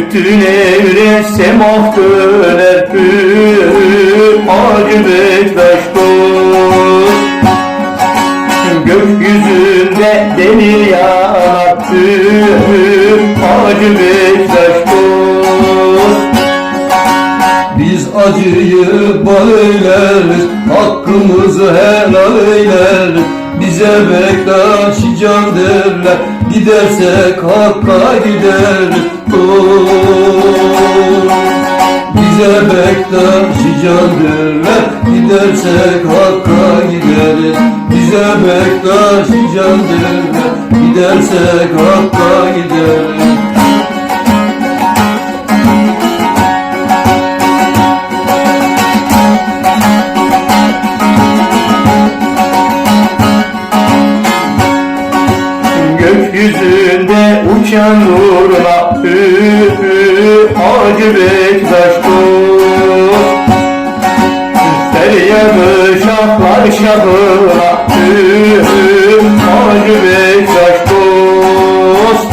Bütün evre semah döner Pür Hacı Bektaş Gökyüzünde demir yanar Pür Hacı Bektaş Biz acıyı bağlarız, hakkımızı helal eyleriz. Bize Bektaş can derler, gidersek Hakk'a gideriz. Dost. Bize Bektaş can derler, gidersek Hakk'a gideriz. Bize Bektaş can derler, gidersek Hakk'a gideriz. Gökyüzünde uçan nurla Pür Pür Hacı Bektaş dost Feryadı şahlar şahına Pür Hacı Bektaş dost.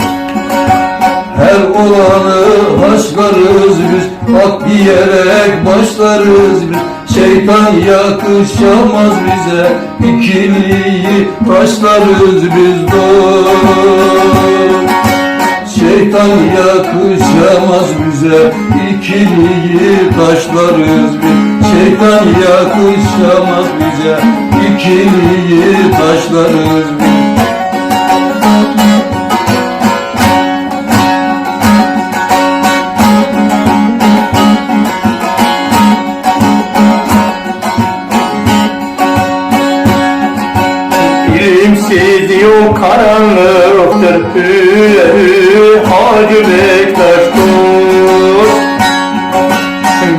Her olanı haşlarız biz. Hak diyerek başlarız biz. Şeytan yakışamaz bize. İkiliyi taşlarız biz dost yakışamaz bize İkiliyi taşlarız biz. Şeytan yakışamaz bize İkiliyi taşlarız biz Yok karanlıktır Pür Hacı Bektaş dost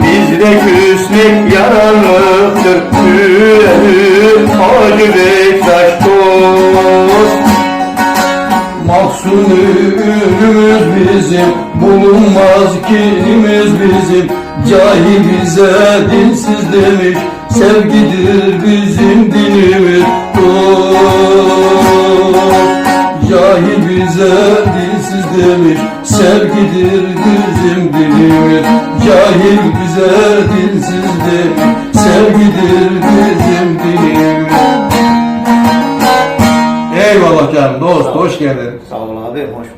Bizde küsmek yaranlıktır Pür Hacı Bektaş dost Mahsulümüz bizim, bulunmaz kinimiz bizim. Cahil bize dinsiz demiş, sevgidir bizim dinimiz demiş, sevgidir bizim dinimiz Cahil bize dinsiz demiş, sevgidir bizim dinimiz Eyvallah canım dost, hoş geldin. Sağ ol abi hoş